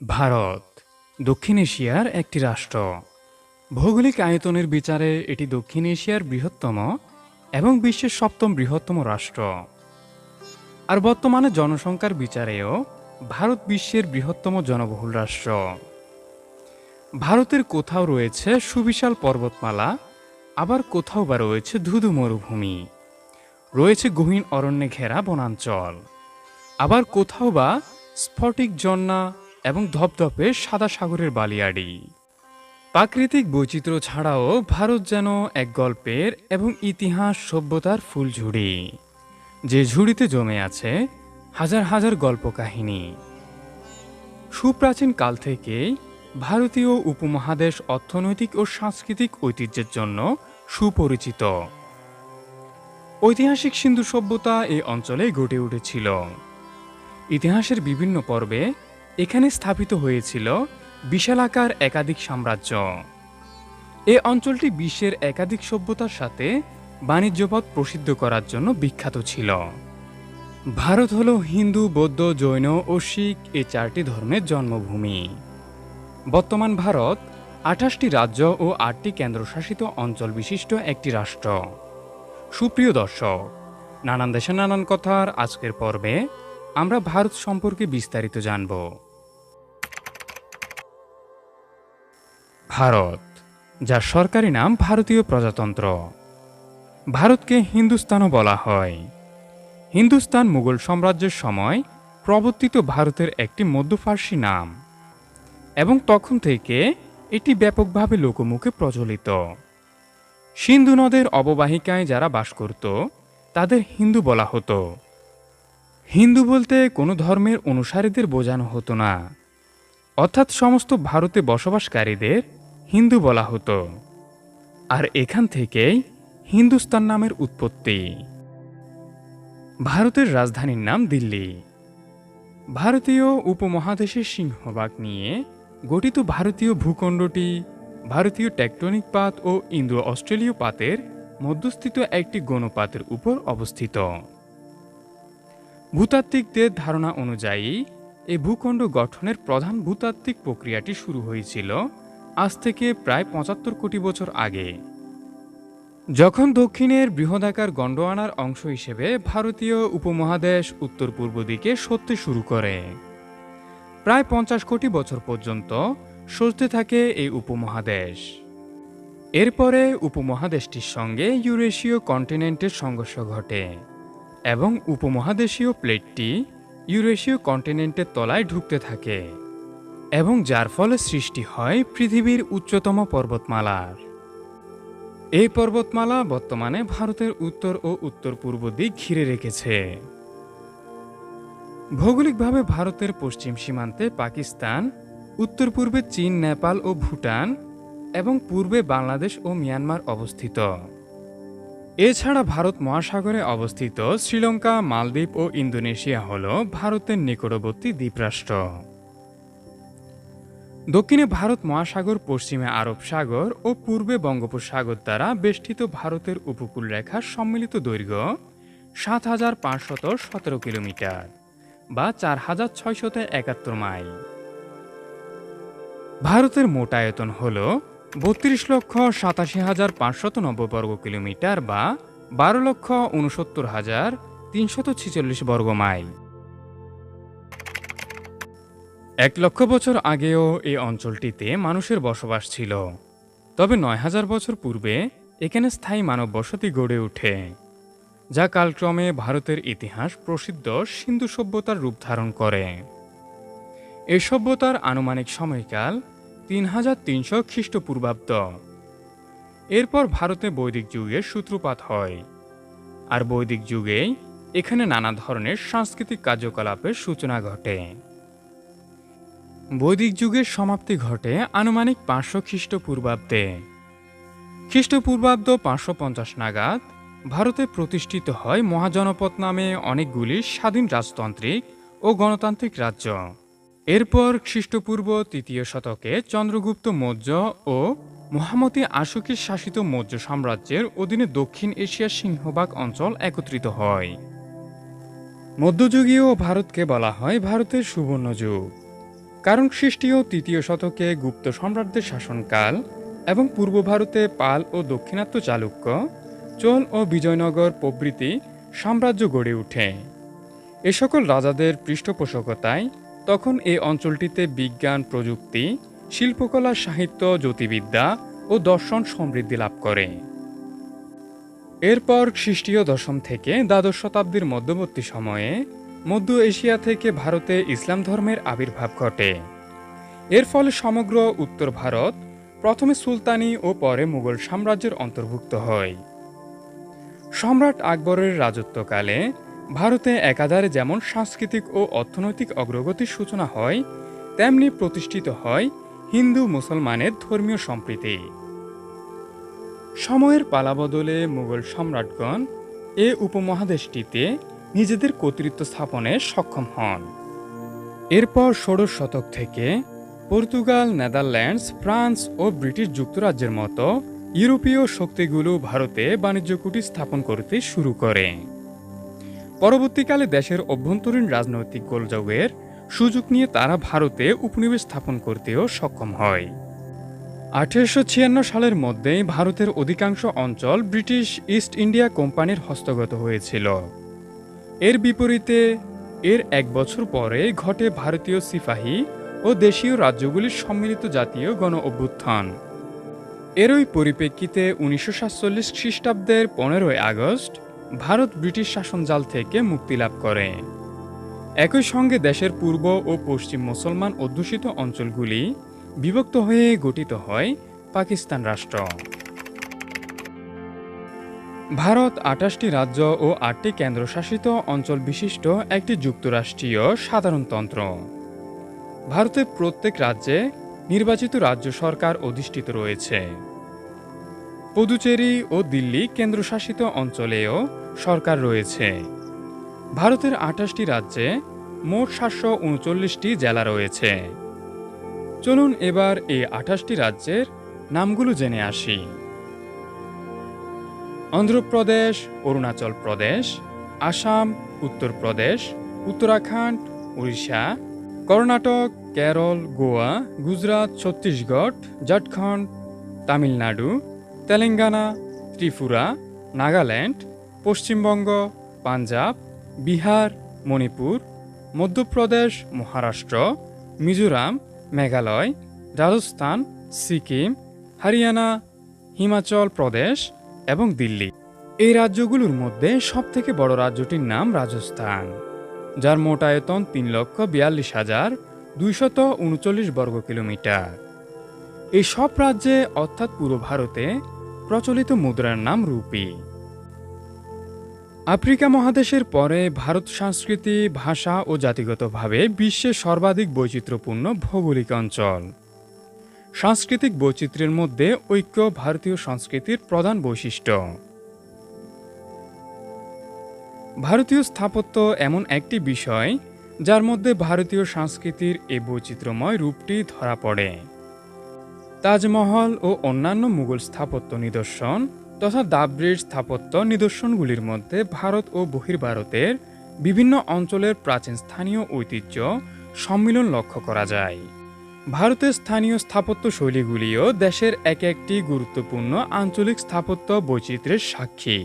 ভারত, দক্ষিণ এশিয়ার একটি রাষ্ট্র। ভৌগোলিক আয়তনের বিচারে এটি দক্ষিণ এশিয়ার বৃহত্তম এবং বিশ্বের সপ্তম বৃহত্তম রাষ্ট্র। আর বর্তমানে জনসংখ্যার বিচারেও ভারত বিশ্বের বৃহত্তম জনবহুল রাষ্ট্র। ভারতের কোথাও রয়েছে সুবিশাল পর্বতমালা, আবার কোথাও বা রয়েছে ধুধু মরুভূমি। রয়েছে গহীন অরণ্যে ঘেরা বনাঞ্চল, আবার কোথাও বা স্ফটিক জন্না এবং ধপধপে সাদা সাগরের বালিয়াড়ি। প্রাকৃতিক বৈচিত্র্য ছাড়াও ভারত যেন এক গল্পের এবং ইতিহাস সভ্যতার ফুলঝুড়ি যে ঝুড়িতে জমে আছে হাজার হাজার গল্প কাহিনী সুপ্রাচীন কাল থেকেই ভারতীয় উপমহাদেশ অর্থনৈতিক ও সাংস্কৃতিক ঐতিহ্যের জন্য সুপরিচিত। ঐতিহাসিক সিন্ধু সভ্যতা এই অঞ্চলে গড়ে উঠেছিল। ইতিহাসের বিভিন্ন পর্বে এখানে স্থাপিত হয়েছিল বিশালাকার একাধিক সাম্রাজ্য। এ অঞ্চলটি বিশ্বের একাধিক সভ্যতার সাথে বাণিজ্যপথ প্রসিদ্ধ করার জন্য বিখ্যাত ছিল। ভারত হল হিন্দু, বৌদ্ধ, জৈন ও শিখ এ চারটি ধর্মের জন্মভূমি। বর্তমান ভারত আঠাশটি রাজ্য ও আটটি কেন্দ্রশাসিত অঞ্চল বিশিষ্ট একটি রাষ্ট্র। সুপ্রিয় দর্শক, নানান দেশে নানান কথার আজকের পর্বে আমরা ভারত সম্পর্কে বিস্তারিত জানব। ভারত যার সরকারি নাম ভারতীয় প্রজাতন্ত্র। ভারতকে হিন্দুস্তানও বলা হয়। হিন্দুস্তান মুঘল সাম্রাজ্যের সময় প্রবর্তিত ভারতের একটি মধ্য ফার্সি নাম এবং তখন থেকে এটি ব্যাপকভাবে লোকমুখে প্রচলিত। সিন্ধু নদের অববাহিকায় যারা বাস করত, তাদের হিন্দু বলা হতো। হিন্দু বলতে কোনো ধর্মের অনুসারীদের বোঝানো হতো না। অর্থাৎ সমস্ত ভারতে বসবাসকারীদের হিন্দু বলা হতো। আর এখান থেকেই হিন্দুস্তান নামের উৎপত্তি। ভারতের রাজধানীর নাম দিল্লি। ভারতীয় উপমহাদেশের সিংহভাগ নিয়ে গঠিত ভারতীয় ভূখণ্ডটি ভারতীয় টেকটনিক পাত ও ইন্দো অস্ট্রেলীয় পাতের মধ্যস্থিত একটি গণপাতের উপর অবস্থিত। ভূতাত্ত্বিকদের ধারণা অনুযায়ী এই ভূখণ্ড গঠনের প্রধান ভূতাত্ত্বিক প্রক্রিয়াটি শুরু হয়েছিল আজ থেকে প্রায় পঁচাত্তর কোটি বছর আগে। যখন দক্ষিণের বৃহদাকার গন্ডোয়ানার অংশ হিসেবে ভারতীয় উপমহাদেশ উত্তর পূর্ব দিকে সরতে শুরু করে, প্রায় পঞ্চাশ কোটি বছর পর্যন্ত সরতে থাকে এই উপমহাদেশ। এরপরে উপমহাদেশটির সঙ্গে ইউরেশীয় কন্টিনেন্টের সংঘর্ষ ঘটে এবং উপমহাদেশীয় প্লেটটি ইউরেশীয় কন্টিনেন্টের তলায় ঢুকতে থাকে। এবং যার ফলে সৃষ্টি হয় পৃথিবীর উচ্চতম পর্বতমালার। এই পর্বতমালা বর্তমানে ভারতের উত্তর ও উত্তর পূর্ব দিক ঘিরে রেখেছে। ভৌগোলিকভাবে ভারতের পশ্চিম সীমান্তে পাকিস্তান, উত্তর পূর্বে চীন, নেপাল ও ভুটান এবং পূর্বে বাংলাদেশ ও মিয়ানমার অবস্থিত। এছাড়া ভারত মহাসাগরে অবস্থিত শ্রীলঙ্কা, মালদ্বীপ ও ইন্দোনেশিয়া হল ভারতের নিকটবর্তী দ্বীপরাষ্ট্র। দক্ষিণে ভারত মহাসাগর, পশ্চিমে আরব সাগর ও পূর্বে বঙ্গোপসাগর দ্বারা বেষ্টিত ভারতের উপকূল রেখার সম্মিলিত দৈর্ঘ্য সাত হাজার পাঁচশত সতেরো কিলোমিটার বা চার হাজার ছয়শত একাত্তর মাইল। ভারতের মোট আয়তন হল বত্রিশ লক্ষ সাতাশি হাজার পাঁচশত নব্বই বর্গ কিলোমিটার বা বারো লক্ষ উনসত্তর হাজার তিনশত ছেচল্লিশ বর্গ মাইল। এক লক্ষ বছর আগেও এই অঞ্চলটিতে মানুষের বসবাস ছিল। তবে নয় হাজার বছর পূর্বে এখানে স্থায়ী মানব বসতি গড়ে ওঠে, যা কালক্রমে ভারতের ইতিহাস প্রসিদ্ধ সিন্ধু সভ্যতার রূপ ধারণ করে। এ সভ্যতার আনুমানিক সময়কাল তিন হাজার তিনশো খ্রিস্টপূর্বাব্দ। এরপর ভারতে বৈদিক যুগের সূত্রপাত হয়, আর বৈদিক যুগেই এখানে নানা ধরনের সাংস্কৃতিক কার্যকলাপের সূচনা ঘটে। বৈদিক যুগের সমাপ্তি ঘটে আনুমানিক পাঁচশো খ্রিস্টপূর্বাব্দে। খ্রিস্টপূর্বাব্দ পাঁচশো পঞ্চাশ নাগাদ ভারতে প্রতিষ্ঠিত হয় মহাজনপদ নামে অনেকগুলি স্বাধীন রাজতান্ত্রিক ও গণতান্ত্রিক রাজ্য। এরপর খ্রিস্টপূর্ব তৃতীয় শতকে চন্দ্রগুপ্ত মৌর্য ও মহামতি আশুকির শাসিত মৌর্য সাম্রাজ্যের অধীনে দক্ষিণ এশিয়ার সিংহভাগ অঞ্চল একত্রিত হয়। মধ্যযুগীয় ভারতকে বলা হয় ভারতের সুবর্ণ যুগ কারণ খ্রিস্টীয় তৃতীয় শতকে গুপ্ত সম্রাটদের শাসনকাল এবং পূর্ব ভারতে পাল ও দক্ষিণাত্য চালুক্য, চোল ও বিজয়নগর প্রভৃতি সাম্রাজ্য গড়ে ওঠে। এ সকল রাজাদের পৃষ্ঠপোষকতায় তখন এই অঞ্চলটিতে বিজ্ঞান, প্রযুক্তি, শিল্পকলা, সাহিত্য জ্যোতিবিদ্যা ও দর্শন সমৃদ্ধি লাভ করে। এরপর খ্রিস্টীয় দশম থেকে দ্বাদশ শতাব্দীর মধ্যবর্তী সময়ে মধ্য এশিয়া থেকে ভারতে ইসলাম ধর্মের আবির্ভাব ঘটে। এর ফলে সমগ্র উত্তর ভারত প্রথমে সুলতানি ও পরে মুঘল সাম্রাজ্যের অন্তর্ভুক্ত হয়। সম্রাট আকবরের রাজত্বকালে ভারতে একাধারে যেমন সাংস্কৃতিক ও অর্থনৈতিক অগ্রগতির সূচনা হয়, তেমনি প্রতিষ্ঠিত হয় হিন্দু মুসলমানের ধর্মীয় সম্প্রীতি। সময়ের পালাবদলে মুঘল সম্রাটগণ এ উপমহাদেশটিতে নিজেদের কর্তৃত্ব স্থাপনে সক্ষম হন। এরপর ষোড়শ শতক থেকে পর্তুগাল, নেদারল্যান্ডস, ফ্রান্স ও ব্রিটিশ যুক্তরাজ্যের মতো ইউরোপীয় শক্তিগুলো ভারতে বাণিজ্য কুটি স্থাপন করতে শুরু করে। পরবর্তীকালে দেশের অভ্যন্তরীণ রাজনৈতিক গোলযোগের সুযোগ নিয়ে তারা ভারতে উপনিবেশ স্থাপন করতেও সক্ষম হয়। আঠেরোশো সালের মধ্যেই ভারতের অধিকাংশ অঞ্চল ব্রিটিশ ইস্ট ইন্ডিয়া কোম্পানির হস্তগত হয়েছিল। এর বিপরীতে, এর এক বছর পরে ঘটে ভারতীয় সিপাহী ও দেশীয় রাজ্যগুলির সম্মিলিত জাতীয় গণ অভ্যুত্থান। এরই পরিপ্রেক্ষিতে উনিশশো সাতচল্লিশ খ্রিস্টাব্দের পনেরোই আগস্ট ভারত ব্রিটিশ শাসনজাল থেকে মুক্তি লাভ করে। একই সঙ্গে দেশের পূর্ব ও পশ্চিম মুসলমান অধ্যুষিত অঞ্চলগুলি বিভক্ত হয়ে গঠিত হয় পাকিস্তান রাষ্ট্র। ভারত আঠাশটি রাজ্য ও আটটি কেন্দ্রশাসিত অঞ্চল বিশিষ্ট একটি যুক্তরাষ্ট্রীয় সাধারণতন্ত্র ভারতের প্রত্যেক রাজ্যে নির্বাচিত রাজ্য সরকার অধিষ্ঠিত রয়েছে। পুদুচেরি ও দিল্লি কেন্দ্রশাসিত অঞ্চলেও সরকার রয়েছে। ভারতের আঠাশটি রাজ্যে মোট সাতশো উনচল্লিশটি জেলা রয়েছে। চলুন এবার এই আঠাশটি রাজ্যের নামগুলো জেনে আসি। অন্ধ্রপ্রদেশ, অরুণাচল প্রদেশ, আসাম উত্তরপ্রদেশ উত্তরাখণ্ড, উড়িষ্যা, কর্ণাটক, কেরল, গোয়া, গুজরাট, ছত্তিশগড়, ঝাড়খণ্ড, তামিলনাড়ু, তেলেঙ্গানা, ত্রিপুরা, নাগাল্যান্ড, পশ্চিমবঙ্গ, পাঞ্জাব, বিহার, মণিপুর, মধ্যপ্রদেশ, মহারাষ্ট্র, মিজোরাম, মেঘালয়, রাজস্থান, সিকিম, হরিয়ানা, হিমাচল প্রদেশ এবং দিল্লি। এই রাজ্যগুলোর মধ্যে সবথেকে বড় রাজ্যটির নাম রাজস্থান, যার মোট আয়তন তিন লক্ষ বিয়াল্লিশ হাজার দুইশত উনচল্লিশ বর্গ কিলোমিটার। এই সব রাজ্যে, অর্থাৎ পুরো ভারতে, প্রচলিত মুদ্রার নাম রুপি। আফ্রিকা মহাদেশের পরে ভারত সংস্কৃতি, ভাষা ও জাতিগতভাবে বিশ্বের সর্বাধিক বৈচিত্র্যপূর্ণ ভৌগোলিক অঞ্চল। সাংস্কৃতিক বৈচিত্র্যের মধ্যে ঐক্য ভারতীয় সংস্কৃতির প্রধান বৈশিষ্ট্য। ভারতীয় স্থাপত্য এমন একটি বিষয় যার মধ্যে ভারতীয় সংস্কৃতির এই বৈচিত্র্যময় রূপটি ধরা পড়ে। তাজমহল ও অন্যান্য মুঘল স্থাপত্য নিদর্শন তথা দাবরির স্থাপত্য নিদর্শনগুলির মধ্যে ভারত ও বহির্ভারতের বিভিন্ন অঞ্চলের প্রাচীন স্থানীয় ঐতিহ্য সম্মিলন লক্ষ্য করা যায়। ভারতের স্থানীয় স্থাপত্য শৈলীগুলিও দেশের এক একটি গুরুত্বপূর্ণ আঞ্চলিক স্থাপত্য বৈচিত্র্যের সাক্ষী।